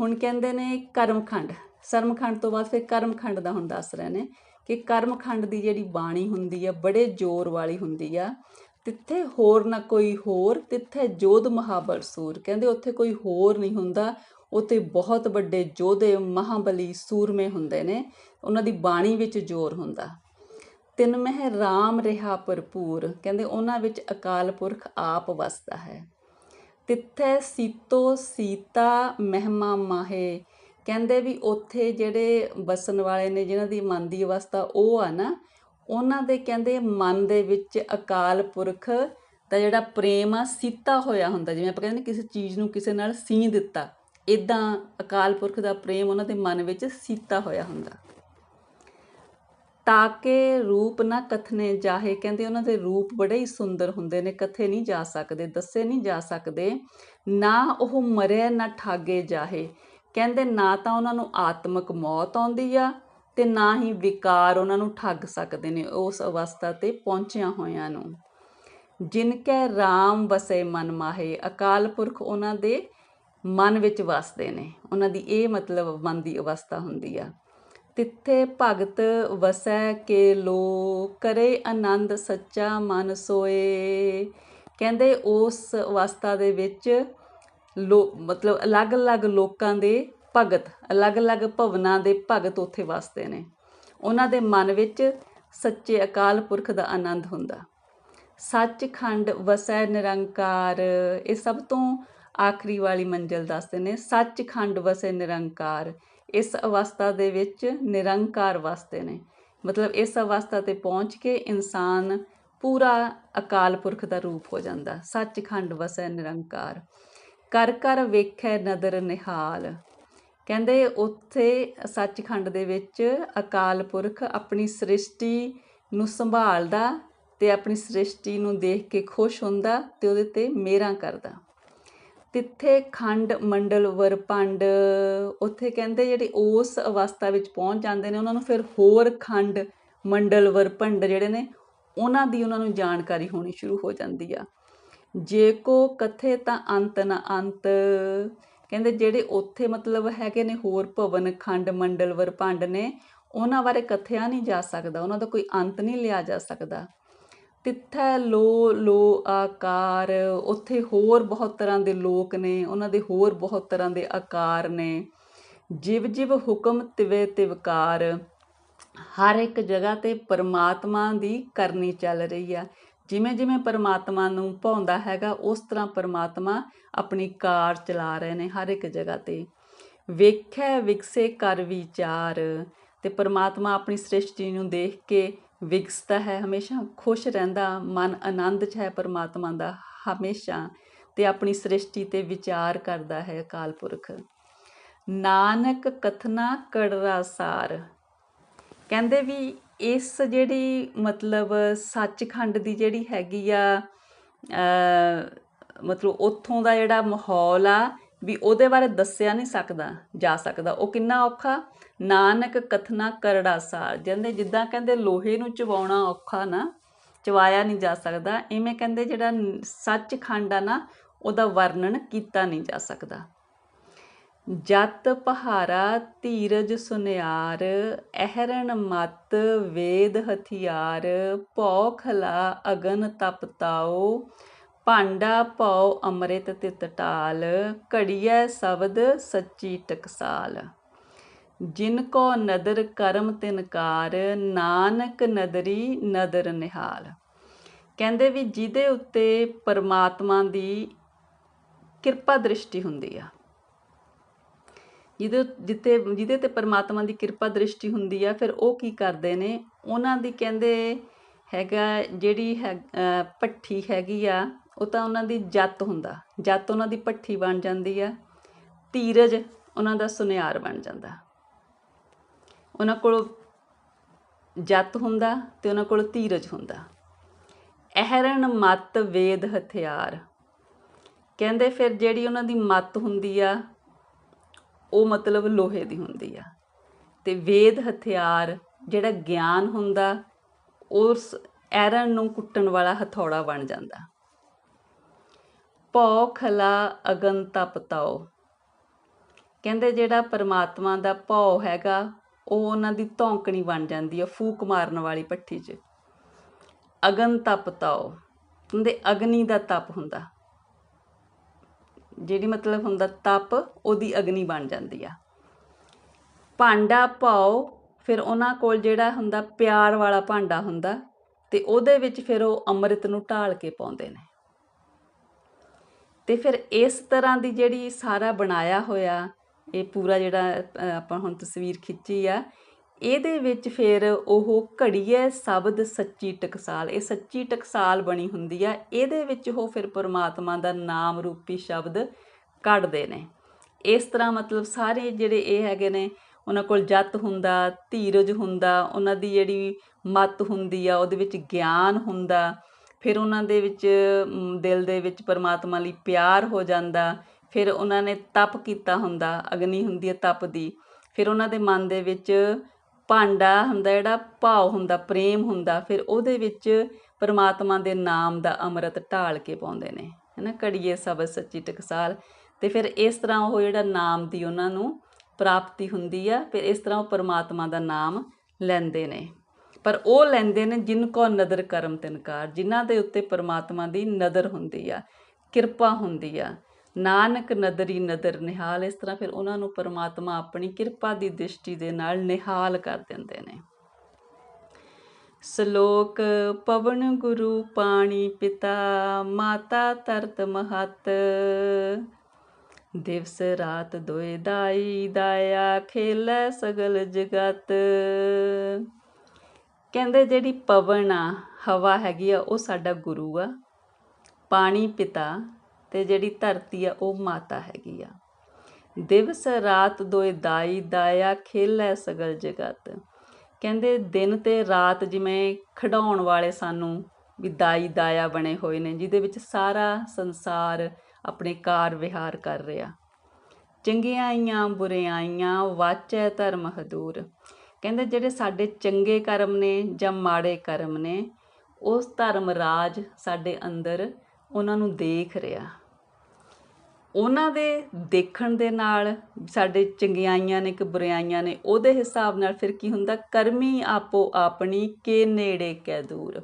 ਹੁਣ ਕਹਿੰਦੇ ਨੇ ਕਰਮ ਖੰਡ। ਸਰਮ ਖੰਡ ਤੋਂ ਬਾਅਦ ਫਿਰ ਕਰਮ ਖੰਡ ਦਾ ਹੁਣ ਦੱਸ ਰਹੇ ਨੇ ਕਿ ਕਰਮ ਖੰਡ ਦੀ ਜਿਹੜੀ ਬਾਣੀ ਹੁੰਦੀ ਆ, ਬੜੇ ਜ਼ੋਰ ਵਾਲੀ ਹੁੰਦੀ ਆ। ਤਿੱਥੇ ਹੋਰ ਨਾ ਕੋਈ ਹੋਰ, ਤਿੱਥੇ ਜੋਧ ਮਹਾਬਲ ਸੂਰ। ਕਹਿੰਦੇ ਉੱਥੇ ਕੋਈ ਹੋਰ ਨਹੀਂ ਹੁੰਦਾ, ਉੱਥੇ ਬਹੁਤ ਵੱਡੇ ਯੋਧੇ ਮਹਾਬਲੀ ਸੂਰਮੇ ਹੁੰਦੇ ਨੇ। ਉਹਨਾਂ ਦੀ ਬਾਣੀ ਵਿੱਚ ਜ਼ੋਰ ਹੁੰਦਾ। ਤਿੰਨ ਮਹਿ RAM ਰਿਹਾ ਭਰਪੂਰ, ਕਹਿੰਦੇ ਉਹਨਾਂ ਵਿੱਚ ਅਕਾਲ ਪੁਰਖ ਆਪ ਵਸਦਾ ਹੈ। ਤਿੱਥੇ ਸੀਤੋ ਸੀਤਾ ਮਹਿਮਾ ਮਾਹੇ, ਕਹਿੰਦੇ ਵੀ ਉੱਥੇ ਜਿਹੜੇ ਵਸਣ ਵਾਲੇ ਨੇ ਜਿਨ੍ਹਾਂ ਦੀ ਮਨ ਦੀ ਅਵਸਥਾ ਉਹ ਆ ਨਾ, ਉਹਨਾਂ ਦੇ ਕਹਿੰਦੇ ਮਨ ਦੇ ਵਿੱਚ ਅਕਾਲ ਪੁਰਖ ਦਾ ਜਿਹੜਾ ਪ੍ਰੇਮ ਆ, ਸੀਤਾ ਹੋਇਆ ਹੁੰਦਾ। ਜਿਵੇਂ ਆਪਾਂ ਕਹਿੰਦੇ ਕਿਸੇ ਚੀਜ਼ ਨੂੰ ਕਿਸੇ ਨਾਲ ਸੀ ਦਿੱਤਾ ਇਦਾਂ ਅਕਾਲ ਪੁਰਖ ਦਾ ਪ੍ਰੇਮ ਉਹਨਾਂ ਦੇ ਮਨ ਵਿੱਚ ਸੀਤਾ ਹੋਇਆ ਹੁੰਦਾ। ਤਾਕੇ ਰੂਪ ਨਾ ਕਥਨੇ ਜਾਹੇ। ਕਹਿੰਦੇ ਉਹਨਾਂ ਦੇ ਰੂਪ ਬੜੇ ਹੀ ਸੁੰਦਰ ਹੁੰਦੇ ਨੇ, ਕਥੇ ਨਹੀਂ ਜਾ ਸਕਦੇ, ਦੱਸੇ ਨਹੀਂ ਜਾ ਸਕਦੇ। ਨਾ ਉਹ ਮਰੇ ਨਾ ਠਾਗੇ ਜਾਹੇ। ਕਹਿੰਦੇ ਨਾ ਤਾਂ ਉਹਨਾਂ ਨੂੰ ਆਤਮਿਕ ਮੌਤ ਆਉਂਦੀ ਆ ਤੇ ਨਾ ਹੀ ਵਿਕਾਰ ਉਹਨਾਂ ਨੂੰ ਠੱਗ ਸਕਦੇ ਨੇ ਉਸ ਅਵਸਥਾ ਤੇ ਪਹੁੰਚਿਆ ਹੋਇਆਂ ਨੂੰ। ਜਿਨ ਕੈ RAM ਵਸੇ ਮਨ ਮਾਹੇ, ਅਕਾਲ ਪੁਰਖ ਉਹਨਾਂ ਦੇ ਮਨ ਵਿੱਚ ਵਸਦੇ ਨੇ। ਉਹਨਾਂ ਦੀ ਇਹ ਮਤਲਬ ਮਨ ਦੀ ਅਵਸਥਾ ਹੁੰਦੀ ਆ। ਤਿੱਥੇ ਭਗਤ ਵਸੈ ਕੇ ਲੋ ਕਰੇ ਆਨੰਦ ਸੱਚਾ ਮਨ ਸੋਏ। ਕਹਿੰਦੇ ਉਸ ਅਵਸਥਾ ਦੇ ਵਿੱਚ ਲੋ, ਮਤਲਬ ਅਲੱਗ-ਅਲੱਗ ਲੋਕਾਂ ਦੇ ਭਗਤ, ਅਲੱਗ-ਅਲੱਗ ਭਵਨਾਂ ਦੇ ਭਗਤ ਉੱਥੇ ਵਸਦੇ ਨੇ। ਉਹਨਾਂ ਦੇ ਮਨ ਵਿੱਚ ਸੱਚੇ ਅਕਾਲ ਪੁਰਖ ਦਾ ਆਨੰਦ ਹੁੰਦਾ। ਸੱਚਖੰਡ ਵਸੈ ਨਿਰੰਕਾਰ, ਇਹ ਸਭ ਤੋਂ ਆਖਰੀ ਵਾਲੀ ਮੰਜ਼ਿਲ ਦੱਸਦੇ ਨੇ। ਸੱਚਖੰਡ ਵਸੇ ਨਿਰੰਕਾਰ ਇਸ ਅਵਸਥਾ ਦੇ ਵਿੱਚ ਨਿਰੰਕਾਰ ਵਸਦੇ ਨੇ। ਮਤਲਬ ਇਸ ਅਵਸਥਾ ਤੇ ਪਹੁੰਚ ਕੇ ਇਨਸਾਨ ਪੂਰਾ ਅਕਾਲ ਪੁਰਖ ਦਾ ਰੂਪ ਹੋ ਜਾਂਦਾ। ਸੱਚਖੰਡ ਵਸੈ ਨਿਰੰਕਾਰ। ਕਰ ਕਰ ਵੇਖੈ ਨਦਰ ਨਿਹਾਲ। ਕਹਿੰਦੇ ਉੱਥੇ ਸੱਚਖੰਡ ਦੇ ਵਿੱਚ ਅਕਾਲ ਪੁਰਖ ਆਪਣੀ ਸ੍ਰਿਸ਼ਟੀ ਨੂੰ ਸੰਭਾਲਦਾ ਤੇ ਆਪਣੀ ਸ੍ਰਿਸ਼ਟੀ ਨੂੰ ਦੇਖ ਕੇ ਖੁਸ਼ ਹੁੰਦਾ ਤੇ ਉਹਦੇ ਤੇ ਮੇਰਾ ਕਰਦਾ। ਤਿੱਥੇ ਖੰਡ ਮੰਡਲ ਵਰਪੰਡ, ਉੱਥੇ ਕਹਿੰਦੇ ਜਿਹੜੇ ਉਸ ਅਵਸਥਾ ਵਿੱਚ ਪਹੁੰਚ ਜਾਂਦੇ ਨੇ, ਉਹਨਾਂ ਨੂੰ ਫਿਰ ਹੋਰ ਖੰਡ ਮੰਡਲ ਵਰਪੰਡ ਜਿਹੜੇ ਨੇ, ਉਹਨਾਂ ਦੀ ਉਹਨਾਂ ਨੂੰ ਜਾਣਕਾਰੀ ਹੋਣੀ ਸ਼ੁਰੂ ਹੋ ਜਾਂਦੀ ਆ। ਜੇ ਕੋ ਕਥੇ ਤਾਂ ਅੰਤ ਨਾ ਅੰਤ, ਕਹਿੰਦੇ ਜਿਹੜੇ ਉੱਥੇ ਮਤਲਬ ਹੈਗੇ ਨੇ ਹੋਰ ਭਵਨ ਖੰਡ ਮੰਡਲ ਵਰਪੰਡ ਨੇ, ਉਹਨਾਂ ਬਾਰੇ ਕਥਿਆ ਨਹੀਂ ਜਾ ਸਕਦਾ, ਉਹਨਾਂ ਦਾ ਕੋਈ ਅੰਤ ਨਹੀਂ ਲਿਆ ਜਾ ਸਕਦਾ। ਤਿੱਥੈ ਲੋ ਲੋ ਆਕਾਰ। ਉੱਥੇ ਹੋਰ ਬਹੁਤ ਤਰ੍ਹਾਂ ਦੇ ਲੋਕ ਨੇ, ਉਹਨਾਂ ਦੇ ਹੋਰ ਬਹੁਤ ਤਰ੍ਹਾਂ ਦੇ ਆਕਾਰ ਨੇ। ਜਿਵ ਜਿਵ ਹੁਕਮ ਤਿਵੇ ਤਿਵਕਾਰ। ਹਰ ਇੱਕ ਜਗ੍ਹਾ ਤੇ ਪਰਮਾਤਮਾ ਦੀ ਕਰਨੀ ਚੱਲ ਰਹੀ ਆ। ਜਿਵੇਂ ਜਿਵੇਂ ਪਰਮਾਤਮਾ ਨੂੰ ਭਾਉਂਦਾ ਹੈਗਾ, ਉਸ ਤਰ੍ਹਾਂ ਪਰਮਾਤਮਾ ਆਪਣੀ ਕਾਰ ਚਲਾ ਰਹੇ ਨੇ ਹਰ ਇੱਕ ਜਗ੍ਹਾ ਤੇ। ਵੇਖੈ ਵਿਕਸੇ ਕਰ ਵਿਚਾਰ। ਤੇ ਪਰਮਾਤਮਾ ਆਪਣੀ ਸ੍ਰਿਸ਼ਟੀ ਨੂੰ ਦੇਖ ਕੇ ਵਿਗਸਦਾ ਹੈ, ਹਮੇਸ਼ਾ ਖੁਸ਼ ਰਹਿੰਦਾ, ਮਨ ਆਨੰਦ 'ਚ ਹੈ ਪਰਮਾਤਮਾ ਦਾ, ਹਮੇਸ਼ਾ ਤੇ ਆਪਣੀ ਸ੍ਰਿਸ਼ਟੀ ਤੇ ਵਿਚਾਰ ਕਰਦਾ ਹੈ ਅਕਾਲ ਪੁਰਖ। ਨਾਨਕ ਕਥਨਾ ਕੜਰਾਸਾਰ ਕਹਿੰਦੇ ਵੀ ਇਸ ਜਿਹੜੀ ਮਤਲਬ ਸੱਚਖੰਡ ਦੀ ਜਿਹੜੀ ਹੈਗੀ ਆ ਅ ਮਤਲਬ ਉੱਥੋਂ ਦਾ ਜਿਹੜਾ ਮਾਹੌਲ ਆ ਵੀ ਉਹਦੇ ਬਾਰੇ ਦੱਸਿਆ ਨਹੀਂ ਸਕਦਾ, ਜਾ ਸਕਦਾ। ਉਹ ਕਿੰਨਾ ਔਖਾ? ਨਾਨਕ ਕਥਨਾ ਕਰੜਾ ਸਾਰ। ਕਹਿੰਦੇ ਜਿੱਦਾਂ ਕਹਿੰਦੇ ਲੋਹੇ ਨੂੰ ਚਬਾਉਣਾ ਔਖਾ ਨਾ, ਚਵਾਇਆ ਨਹੀਂ ਜਾ ਸਕਦਾ। ਇਵੇਂ ਕਹਿੰਦੇ ਜਿਹੜਾ ਸੱਚਖੰਡ ਆ ਨਾ, ਉਹਦਾ ਵਰਣਨ ਕੀਤਾ ਨਹੀਂ ਜਾ ਸਕਦਾ। ਜਤ ਪਹਾਰਾ ਧੀਰਜ ਸੁਨਿਆਰ, ਅਹਰਣ ਮਤ ਵੇਦ ਹਥਿਆਰ ਭੌ ਖਲਾ ਅਗਨ ਤਪਤਾਓ ਭਾਂਡਾ ਭਉ ਅੰਮ੍ਰਿਤ ਤਿਤ ਟਾਲ, ਘੜੀਐ ਸ਼ਬਦ ਸੱਚੀ ਟਕਸਾਲ। ਜਿਨ ਕੋ ਨਦਰ ਕਰਮ ਤਿਨਕਾਰ ਨਾਨਕ ਨਦਰੀ ਨਦਰ ਨਿਹਾਲ। ਕਹਿੰਦੇ ਵੀ ਜਿਹਦੇ ਉੱਤੇ ਪਰਮਾਤਮਾ ਦੀ ਕਿਰਪਾ ਦ੍ਰਿਸ਼ਟੀ ਹੁੰਦੀ ਆ, ਜਿਹਦੇ ਜਿੱਤੇ, ਜਿਹਦੇ ਤੇ ਪਰਮਾਤਮਾ ਦੀ ਕਿਰਪਾ ਦ੍ਰਿਸ਼ਟੀ ਹੁੰਦੀ ਆ, ਫਿਰ ਉਹ ਕੀ ਕਰਦੇ ਨੇ? ਉਹਨਾਂ ਦੀ ਕਹਿੰਦੇ ਹੈਗਾ ਜਿਹੜੀ ਹੈ ਪੱਠੀ ਹੈਗੀ ਆ ਉਹ ਤਾਂ ਉਹਨਾਂ ਦੀ ਜੱਤ ਹੁੰਦਾ, ਜੱਤ ਉਹਨਾਂ ਦੀ ਪੱਠੀ ਬਣ ਜਾਂਦੀ ਆ ਧੀਰਜ ਉਹਨਾਂ ਦਾ ਸੁਨਿਆਰ ਬਣ ਜਾਂਦਾ। ਉਹਨਾਂ ਕੋਲ ਜੱਤ ਹੁੰਦਾ ਤੇ ਉਹਨਾਂ ਕੋਲ ਧੀਰਜ ਹੁੰਦਾ। ਅਹਰਣ ਮਤ ਵੇਦ ਹਥਿਆਰ। ਕਹਿੰਦੇ ਫਿਰ ਜਿਹੜੀ ਉਹਨਾਂ ਦੀ ਮਤ ਹੁੰਦੀ ਆ, ਉਹ ਮਤਲਬ ਲੋਹੇ ਦੀ ਹੁੰਦੀ ਆ। ਤੇ ਵੇਦ ਹਥਿਆਰ ਜਿਹੜਾ ਗਿਆਨ ਹੁੰਦਾ, ਉਸ ਐਰਨ ਨੂੰ ਕੁੱਟਣ ਵਾਲਾ ਹਥੌੜਾ ਬਣ ਜਾਂਦਾ। ਭੌ ਖਲਾ ਅਗਨ ਤਪਤਾਓ ਕਹਿੰਦੇ ਜਿਹੜਾ ਪਰਮਾਤਮਾ ਦਾ ਭੌ ਹੈਗਾ, ਉਹ ਉਹਨਾਂ ਦੀ ਧੌਂਕਣੀ ਬਣ ਜਾਂਦੀ ਹੈ ਫੂਕ ਮਾਰਨ ਵਾਲੀ ਪੱਠੀ 'ਚ। ਅਗਨ ਤਪਤਾਓ ਕਹਿੰਦੇ ਅਗਨੀ ਦਾ ਤਪ ਹੁੰਦਾ। ਜਿਹੜੀ ਮਤਲਬ ਹੁੰਦਾ ਤਪ, ਉਹਦੀ ਅਗਨੀ ਬਣ ਜਾਂਦੀ ਆ। ਭਾਂਡਾ ਪਾਓ ਫਿਰ ਉਹਨਾਂ ਕੋਲ ਜਿਹੜਾ ਹੁੰਦਾ ਪਿਆਰ ਵਾਲਾ ਭਾਂਡਾ ਹੁੰਦਾ, ਤੇ ਉਹਦੇ ਵਿੱਚ ਫਿਰ ਉਹ ਅੰਮ੍ਰਿਤ ਨੂੰ ਢਾਲ ਕੇ ਪਾਉਂਦੇ ਨੇ। ਅਤੇ ਫਿਰ ਇਸ ਤਰ੍ਹਾਂ ਦੀ ਜਿਹੜੀ ਸਾਰਾ ਬਣਾਇਆ ਹੋਇਆ, ਇਹ ਪੂਰਾ ਜਿਹੜਾ ਆਪਾਂ ਹੁਣ ਤਸਵੀਰ ਖਿੱਚੀ ਆ, ਇਹਦੇ ਵਿੱਚ ਫਿਰ ਉਹ ਘੜੀਏ ਸ਼ਬਦ ਸੱਚੀ ਟਕਸਾਲ, ਇਹ ਸੱਚੀ ਟਕਸਾਲ ਬਣੀ ਹੁੰਦੀ ਆ, ਇਹਦੇ ਵਿੱਚ ਉਹ ਫਿਰ ਪਰਮਾਤਮਾ ਦਾ ਨਾਮ ਰੂਪੀ ਸ਼ਬਦ ਕੱਢਦੇ ਨੇ। ਇਸ ਤਰ੍ਹਾਂ ਮਤਲਬ ਸਾਰੇ ਜਿਹੜੇ ਇਹ ਹੈਗੇ ਨੇ, ਉਹਨਾਂ ਕੋਲ ਜਤ ਹੁੰਦਾ, ਧੀਰਜ ਹੁੰਦਾ, ਉਹਨਾਂ ਦੀ ਜਿਹੜੀ ਮਤ ਹੁੰਦੀ ਆ, ਉਹਦੇ ਵਿੱਚ ਗਿਆਨ ਹੁੰਦਾ ਫਿਰ ਉਹਨਾਂ ਦੇ ਵਿੱਚ ਦਿਲ ਦੇ ਵਿੱਚ ਪਰਮਾਤਮਾ ਲਈ ਪਿਆਰ ਹੋ ਜਾਂਦਾ, ਫਿਰ ਉਹਨਾਂ ਨੇ ਤਪ ਕੀਤਾ ਹੁੰਦਾ, ਅਗਨੀ ਹੁੰਦੀ ਹੈ ਤਪ ਦੀ। ਫਿਰ ਉਹਨਾਂ ਦੇ ਮਨ ਦੇ ਵਿੱਚ ਭਾਂਡਾ ਹੁੰਦਾ, ਜਿਹੜਾ ਭਾਵ ਹੁੰਦਾ, ਪ੍ਰੇਮ ਹੁੰਦਾ, ਫਿਰ ਉਹਦੇ ਵਿੱਚ ਪਰਮਾਤਮਾ ਦੇ ਨਾਮ ਦਾ ਅੰਮ੍ਰਿਤ ਢਾਲ ਕੇ ਪਾਉਂਦੇ ਨੇ, ਹੈਨਾ? ਕੜੀਏ ਸਬਦ ਸੱਚੀ ਟਕਸਾਲ। ਤੇ ਫਿਰ ਇਸ ਤਰ੍ਹਾਂ ਉਹ ਜਿਹੜਾ ਨਾਮ ਦੀ ਉਹਨਾਂ ਨੂੰ ਪ੍ਰਾਪਤੀ ਹੁੰਦੀ ਆ, ਫਿਰ ਇਸ ਤਰ੍ਹਾਂ ਉਹ ਪਰਮਾਤਮਾ ਦਾ ਨਾਮ ਲੈਂਦੇ ਨੇ। ਪਰ ਉਹ ਲੈਂਦੇ ਨੇ ਜਿਨ ਕੋ ਨਦਰ ਕਰਮ ਤਿਨਕਾਰ ਜਿਨ੍ਹਾਂ ਦੇ ਉੱਤੇ ਪਰਮਾਤਮਾ ਦੀ ਨਦਰ ਹੁੰਦੀ ਆ, ਕਿਰਪਾ ਹੁੰਦੀ ਆ। ਨਾਨਕ ਨਦਰੀ ਨਦਰ ਨਿਹਾਲ, ਇਸ ਤਰ੍ਹਾਂ ਫਿਰ ਉਹਨਾਂ ਨੂੰ ਪਰਮਾਤਮਾ ਆਪਣੀ ਕਿਰਪਾ ਦੀ ਦ੍ਰਿਸ਼ਟੀ ਦੇ ਨਾਲ ਨਿਹਾਲ ਕਰ ਦਿੰਦੇ ਨੇ। ਸ਼ਲੋਕ, ਪਵਨ ਗੁਰੂ ਪਾਣੀ ਪਿਤਾ, ਮਾਤਾ ਤਰਤ ਮਹਤ। ਦਿਵਸ ਰਾਤ ਦੋਇ ਦਾਈ, ਦਾਇਆ ਖੇਲੇ ਸਗਲ ਜਗਤ। ਕਹਿੰਦੇ ਜਿਹੜੀ ਪਵਨ ਆ, ਹਵਾ ਹੈਗੀ ਆ, ਉਹ ਸਾਡਾ ਗੁਰੂ ਆ। ਪਾਣੀ ਪਿਤਾ ਤੇ ਜਿਹੜੀ ਧਰਤੀ ਆ, ਉਹ ਮਾਤਾ ਹੈਗੀ ਆ। ਦਿਵਸ ਰਾਤ ਦੋਏ ਦਾਈ ਦਾਇਆ, ਖੇਲੇ ਸਗਲ ਜਗਤ। ਕਹਿੰਦੇ ਦਿਨ ਤੇ ਰਾਤ ਜਿਵੇਂ ਖਡਾਉਣ ਵਾਲੇ ਸਾਨੂੰ ਵੀ ਦਾਈ ਦਾਇਆ ਬਣੇ ਹੋਏ ਨੇ, ਜਿਹਦੇ ਵਿੱਚ ਸਾਰਾ ਸੰਸਾਰ ਆਪਣੇ ਕਾਰ ਵਿਹਾਰ ਕਰ ਰਿਹਾ। ਚੰਗਿਆਈਆਂ, ਬੁਰਿਆਈਆਂ, ਵਾਚੈ ਧਰਮ ਹਦੂਰ। ਕਹਿੰਦੇ ਜਿਹੜੇ ਸਾਡੇ ਚੰਗੇ ਕਰਮ ਨੇ ਜਾਂ ਮਾੜੇ ਕਰਮ ਨੇ, ਉਸ ਧਰਮ ਰਾਜ ਸਾਡੇ ਅੰਦਰ ਉਹਨਾਂ ਨੂੰ ਦੇਖ ਰਿਹਾ। ਉਹਨਾਂ ਦੇ ਦੇਖਣ ਦੇ ਨਾਲ ਸਾਡੇ ਚੰਗਿਆਈਆਂ ਨੇ ਕਿ ਬੁਰਾਈਆਂ ਨੇ, ਉਹਦੇ ਹਿਸਾਬ ਨਾਲ ਫਿਰ ਕੀ ਹੁੰਦਾ, ਕਰਮੀ ਆਪੋ ਆਪਣੀ ਕੇ ਨੇੜੇ ਕੈ ਦੂਰ।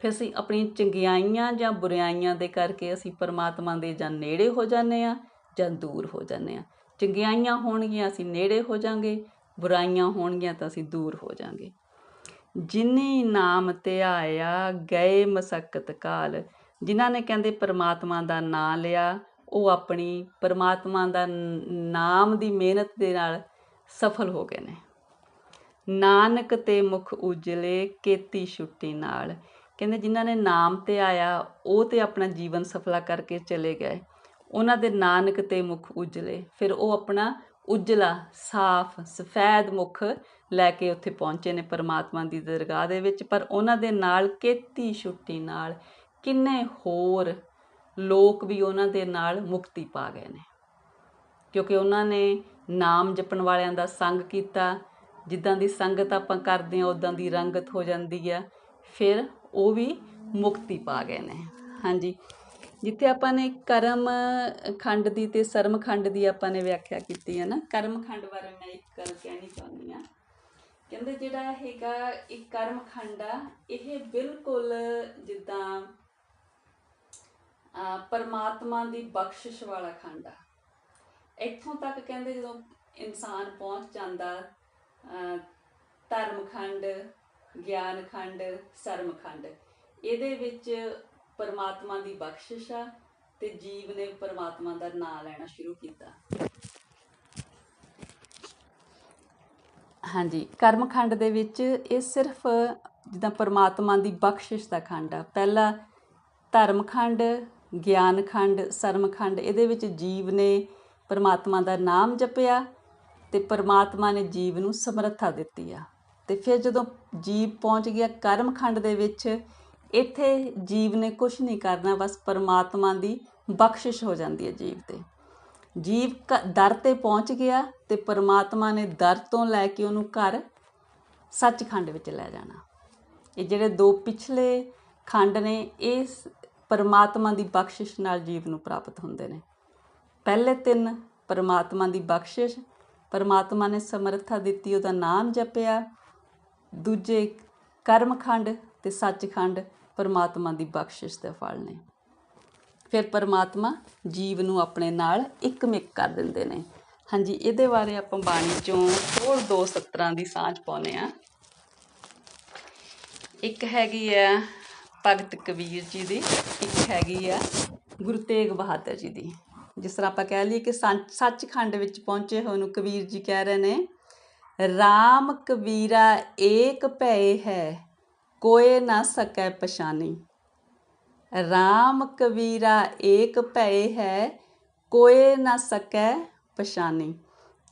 ਫਿਰ ਅਸੀਂ ਆਪਣੀ ਚੰਗਿਆਈਆਂ ਜਾਂ ਬੁਰਾਈਆਂ ਦੇ ਕਰਕੇ ਅਸੀਂ ਪਰਮਾਤਮਾ ਦੇ ਜਾਂ ਨੇੜੇ ਹੋ ਜਾਂਦੇ ਆ ਜਾਂ ਦੂਰ ਹੋ ਜਾਂਦੇ ਆ ਚੰਗਿਆਈਆਂ ਹੋਣਗੀਆਂ, ਅਸੀਂ ਨੇੜੇ ਹੋ ਜਾਾਂਗੇ ਬੁਰਾਈਆਂ ਹੋਣਗੀਆਂ ਤਾਂ ਅਸੀਂ ਦੂਰ ਹੋ ਜਾਾਂਗੇ। ਜਿਨੀ ਨਾਮ ਧਿਆਇਆ ਗਏ ਮਸਕਤ ਕਾਲ। ਜਿਨ੍ਹਾਂ ਨੇ ਕਹਿੰਦੇ ਪਰਮਾਤਮਾ ਦਾ ਨਾਮ ਲਿਆ, ਉਹ ਆਪਣੀ ਪਰਮਾਤਮਾ ਦਾ ਨਾਮ ਦੀ ਮਿਹਨਤ ਦੇ ਨਾਲ ਸਫਲ ਹੋ ਗਏ ਨੇ। ਨਾਨਕ ਤੇ ਮੁਖ ਉਜਲੇ, ਕੇਤੀ ਛੁੱਟੀ ਨਾਲ। ਕਹਿੰਦੇ ਜਿਨ੍ਹਾਂ ਨੇ ਨਾਮ ਤੇ ਆਇਆ, ਉਹ ਤੇ ਆਪਣਾ ਜੀਵਨ ਸਫਲਾ ਕਰਕੇ ਚਲੇ ਗਏ। ਉਹਨਾਂ ਦੇ ਨਾਨਕ ਤੇ ਮੁਖ ਉਜਲੇ। ਫਿਰ ਉਹ ਆਪਣਾ ਉਜਲਾ, ਸਾਫ਼, ਸਫੈਦ ਮੁਖ ਲੈ ਕੇ ਉੱਥੇ ਪਹੁੰਚੇ ਨੇ ਪਰਮਾਤਮਾ ਦੀ ਦਰਗਾਹ ਦੇ ਵਿੱਚ। ਪਰ ਉਹਨਾਂ ਦੇ ਨਾਲ ਕੇਤੀ ਛੁੱਟੀ ਨਾਲ ਕਿੰਨੇ ਹੋਰ ਲੋਕ ਵੀ ਉਹਨਾਂ ਦੇ ਨਾਲ ਮੁਕਤੀ ਪਾ ਗਏ ਨੇ। ਕਿਉਂਕਿ ਉਹਨਾਂ ਨੇ ਨਾਮ ਜਪਣ ਵਾਲਿਆਂ ਦਾ ਸੰਗ ਕੀਤਾ। ਜਿੱਦਾਂ ਦੀ ਸੰਗਤ ਆਪਾਂ ਕਰਦੇ ਹਾਂ ਉਦਾਂ ਦੀ ਰੰਗਤ ਹੋ ਜਾਂਦੀ ਆ। ਫਿਰ ਉਹ ਵੀ ਮੁਕਤੀ ਪਾ ਗਏ ਨੇ। ਹਾਂਜੀ ਜਿੱਥੇ ਆਪਾਂ ਨੇ ਕਰਮ ਖੰਡ ਦੀ ਤੇ ਸਰਮ ਖੰਡ ਦੀ ਆਪਾਂ ਨੇ ਵਿਆਖਿਆ ਕੀਤੀ ਹੈ ਨਾ। ਕਰਮ ਖੰਡ ਬਾਰੇ ਮੈਂ ਇੱਕ ਗੱਲ ਕਹਿਣੀ ਚਾਹੁੰਦੀ ਆ ਕਹਿੰਦੇ ਜਿਹੜਾ ਹੈਗਾ ਇਹ ਕਰਮ ਖੰਡ ਆ ਇਹ ਬਿਲਕੁਲ ਜਿੱਦਾਂ ਪਰਮਾਤਮਾ ਦੀ ਬਖਸ਼ਿਸ਼ ਵਾਲਾ ਖੰਡ ਆ। ਇੱਥੋਂ ਤੱਕ ਕਹਿੰਦੇ ਜਦੋਂ ਇਨਸਾਨ ਪਹੁੰਚ ਜਾਂਦਾ ਅਹ, ਧਰਮ ਖੰਡ ਗਿਆਨ ਖੰਡ ਸਰਮ ਖੰਡ ਇਹਦੇ ਵਿੱਚ ਪਰਮਾਤਮਾ ਦੀ ਬਖਸ਼ਿਸ਼ ਆ ਤੇ ਜੀਵ ਨੇ ਪਰਮਾਤਮਾ ਦਾ ਨਾਮ ਲੈਣਾ ਸ਼ੁਰੂ ਕੀਤਾ। ਹਾਂਜੀ ਕਰਮ ਖੰਡ ਦੇ ਵਿੱਚ ਇਹ ਸਿਰਫ ਜਿੱਦਾਂ ਪਰਮਾਤਮਾ ਦੀ ਬਖਸ਼ਿਸ਼ ਦਾ ਖੰਡ ਆ। ਪਹਿਲਾ ਧਰਮ ਖੰਡ ਗਿਆਨ ਖੰਡ ਸਰਮ ਖੰਡ ਇਹਦੇ ਵਿੱਚ ਜੀਵ ਨੇ ਪਰਮਾਤਮਾ ਦਾ ਨਾਮ ਜਪਿਆ ਤੇ ਪਰਮਾਤਮਾ ਨੇ ਜੀਵ ਨੂੰ ਸਮਰੱਥਾ ਦਿੱਤੀ ਆ। ਤੇ ਫਿਰ ਜਦੋਂ ਜੀਵ ਪਹੁੰਚ ਗਿਆ ਕਰਮ ਖੰਡ ਦੇ ਵਿੱਚ ਇੱਥੇ ਜੀਵ ਨੇ ਕੁਝ ਨਹੀਂ ਕਰਨਾ, ਬਸ ਪਰਮਾਤਮਾ ਦੀ ਬਖਸ਼ਿਸ਼ ਹੋ ਜਾਂਦੀ ਹੈ ਜੀਵ ਤੇ। ਜੀਵ ਕ- ਦਰ ਤੇ ਪਹੁੰਚ ਗਿਆ ਤੇ ਪਰਮਾਤਮਾ ਨੇ ਦਰ ਤੋਂ ਲੈ ਕੇ ਉਹਨੂੰ ਘਰ ਸੱਚਖੰਡ ਵਿੱਚ ਲੈ ਜਾਣਾ। ਇਹ ਜਿਹੜੇ ਦੋ ਪਿਛਲੇ ਖੰਡ ਨੇ, ਇਹ ਸ- ਪਰਮਾਤਮਾ ਦੀ ਬਖਸ਼ਿਸ਼ ਨਾਲ ਜੀਵ ਨੂੰ ਪ੍ਰਾਪਤ ਹੁੰਦੇ ਨੇ। ਪਹਿਲੇ ਤਿੰਨ ਪਰਮਾਤਮਾ ਦੀ ਬਖਸ਼ਿਸ਼, ਪਰਮਾਤਮਾ ਨੇ ਸਮਰੱਥਾ ਦਿੱਤੀ, ਉਹਦਾ ਨਾਮ ਜਪਿਆ। ਦੂਜੇ ਕਰਮਖੰਡ ਤੇ ਸੱਚਖੰਡ ਪਰਮਾਤਮਾ ਦੀ ਬਖਸ਼ਿਸ਼ ਦੇ ਫਲ ਨੇ। ਫਿਰ ਪਰਮਾਤਮਾ ਜੀਵ ਨੂੰ ਆਪਣੇ ਨਾਲ ਇੱਕਮਿਕ ਕਰ ਦਿੰਦੇ ਨੇ। ਹਾਂਜੀ, ਇਹਦੇ ਬਾਰੇ ਆਪਾਂ ਬਾਣੀ ਚੋਂ ਹੋਰ ਦੋ ਸਤਰਾਂ ਦੀ ਸਾਂਝ ਪਾਉਨੇ ਆ ਇੱਕ ਹੈਗੀ ਆ ਭਗਤ ਕਬੀਰ ਜੀ ਦੀ, ਇੱਕ ਹੈਗੀ ਆ ਗੁਰੂ ਤੇਗ ਬਹਾਦਰ ਜੀ ਦੀ। ਜਿਸ ਤਰ੍ਹਾਂ ਆਪਾਂ ਕਹਿ ਲਈਏ ਕਿ ਸੱਚ- ਸੱਚਖੰਡ ਵਿੱਚ ਪਹੁੰਚੇ ਹੋਏ ਨੂੰ ਕਬੀਰ ਜੀ ਕਹਿ ਰਹੇ ਨੇ RAM ਕਬੀਰਾ ਏਕ ਭੈ ਹੈ ਕੋਏ ਨਾ ਸਕੈ ਪਛਾਨੀ। RAM ਕਬੀਰਾ ਏਕ ਭੈ ਹੈ, ਕੋਏ ਨਾ ਸਕੈ ਪਛਾਨੀ।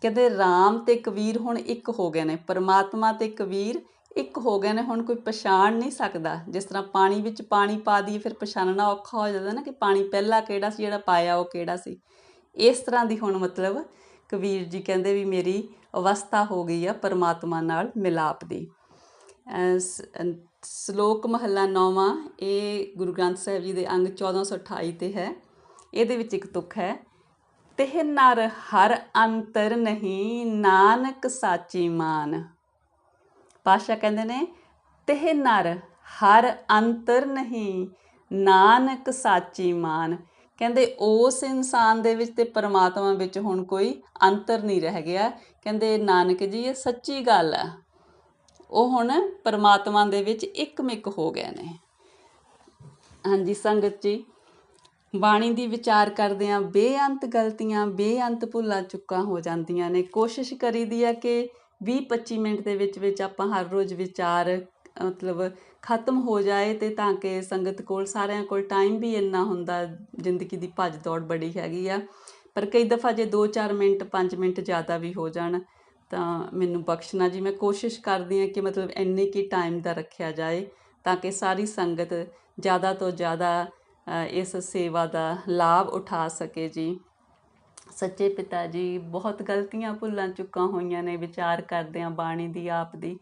ਕਹਿੰਦੇ RAM ਤੇ ਕਬੀਰ ਹੁਣ ਇੱਕ ਹੋ ਗਏ ਨੇ, ਪਰਮਾਤਮਾ ਤੇ ਕਬੀਰ ਇੱਕ ਹੋ ਗਏ ਨੇ, ਹੁਣ ਕੋਈ ਪਛਾਣ ਨਹੀਂ ਸਕਦਾ। ਜਿਸ ਤਰ੍ਹਾਂ ਪਾਣੀ ਵਿੱਚ ਪਾਣੀ ਪਾ ਦਈਏ, ਫਿਰ ਪਛਾਣਨਾ ਔਖਾ ਹੋ ਜਾਂਦਾ ਨਾ ਕਿ ਪਾਣੀ ਪਹਿਲਾਂ ਕਿਹੜਾ ਸੀ, ਜਿਹੜਾ ਪਾਇਆ ਉਹ ਕਿਹੜਾ ਸੀ। ਇਸ ਤਰ੍ਹਾਂ ਦੀ ਹੁਣ ਮਤਲਬ ਕਬੀਰ ਜੀ ਕਹਿੰਦੇ ਵੀ ਮੇਰੀ ਅਵਸਥਾ ਹੋ ਗਈ ਆ ਪਰਮਾਤਮਾ ਨਾਲ ਮਿਲਾਪ ਦੀ। ਸ਼ਲੋਕ ਮਹੱਲਾ ਨੌਵਾਂ, ਇਹ ਗੁਰੂ ਗ੍ਰੰਥ ਸਾਹਿਬ ਜੀ ਦੇ ਅੰਗ 1428 ਤੇ ਹੈ। ਇਹਦੇ ਵਿੱਚ ਇੱਕ ਤੁਕ ਹੈ, ਤਿਹ ਨਰ ਹਰ ਅੰਤਰ ਨਹੀਂ, ਨਾਨਕ ਸਾਚੀ ਮਾਨ। ਪਾਸ਼ਾ ਕਹਿੰਦੇ ਨੇ, ਤਿਹ ਨਰ ਹਰ ਅੰਤਰ ਨਹੀਂ, ਨਾਨਕ ਸਾਚੀ ਮਾਨ। ਕਹਿੰਦੇ, ਉਸ ਇਨਸਾਨ ਦੇ ਵਿੱਚ ਤੇ ਪਰਮਾਤਮਾ ਵਿੱਚ ਹੁਣ ਕੋਈ ਅੰਤਰ ਨਹੀਂ ਰਹਿ ਗਿਆ। ਕਹਿੰਦੇ, ਨਾਨਕ ਜੀ, ਇਹ ਸੱਚੀ ਗੱਲ ਆ। ਉਹ ਹੁਣ ਪਰਮਾਤਮਾ ਦੇ ਵਿੱਚ ਇੱਕ ਮਿੱਕ ਹੋ ਗਏ ਨੇ। ਹਾਂਜੀ, ਸੰਗਤ ਜੀ, ਬਾਣੀ ਦੀ ਵਿਚਾਰ ਕਰਦੇ ਆ ਬੇਅੰਤ ਗਲਤੀਆਂ, ਬੇਅੰਤ ਭੁੱਲਾਂ ਚੁੱਕਾਂ ਹੋ ਜਾਂਦੀਆਂ ਨੇ। ਕੋਸ਼ਿਸ਼ ਕਰੀਦੀ ਆ ਕਿ 20-25 ਮਿੰਟ ਦੇ ਵਿੱਚ ਵਿੱਚ ਆਪਾਂ ਹਰ ਰੋਜ਼ ਵਿਚਾਰ, ਮਤਲਬ ਖਤਮ ਹੋ ਜਾਏ ਤੇ ਤਾਂ ਕਿ ਸੰਗਤ ਕੋਲ ਸਾਰਿਆਂ ਕੋਲ ਟਾਈਮ ਵੀ ਇੰਨਾ ਹੁੰਦਾ, ਜ਼ਿੰਦਗੀ ਦੀ ਭੱਜ ਦੌੜ ਬੜੀ ਹੈਗੀ ਆ। ਪਰ ਕਈ ਦਫਾ ਜੇ 2-4 ਮਿੰਟ 5 ਮਿੰਟ ਜ਼ਿਆਦਾ ਵੀ ਹੋ ਜਾਣ ਤਾਂ ਮੈਨੂੰ ਬਖਸ਼ਣਾ, ਜੀ ਮੈਂ ਕੋਸ਼ਿਸ਼ ਕਰਦੀ ਹਾਂ ਕਿ ਮਤਲਬ ਇੰਨੇ ਕੀ ਟਾਈਮ ਦਾ ਰੱਖਿਆ ਜਾਏ ਤਾਂ ਕਿ ਸਾਰੀ ਸੰਗਤ ਜ਼ਿਆਦਾ ਤੋਂ ਜ਼ਿਆਦਾ ਇਸ ਸੇਵਾ ਦਾ ਲਾਭ ਉਠਾ ਸਕੇ, ਜੀ। ਸੱਚੇ ਪਿਤਾ ਜੀ, ਬਹੁਤ ਗਲਤੀਆਂ ਭੁੱਲਾਂ ਚੁੱਕਾਂ ਹੋਈਆਂ ਨੇ ਵਿਚਾਰ ਕਰਦੇ ਆਂ ਬਾਣੀ ਦੀ, ਆਪ ਦੀ।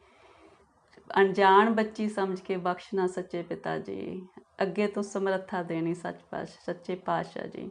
ਅਣਜਾਣ ਬੱਚੀ ਸਮਝ ਕੇ ਬਖਸ਼ਣਾ, ਸੱਚੇ ਪਿਤਾ ਜੀ। ਅੱਗੇ ਤੋਂ ਸਮਰੱਥਾ ਦੇਣੀ ਸੱਚ ਪਾਸ਼ ਸੱਚੇ ਪਾਤਸ਼ਾਹ ਜੀ।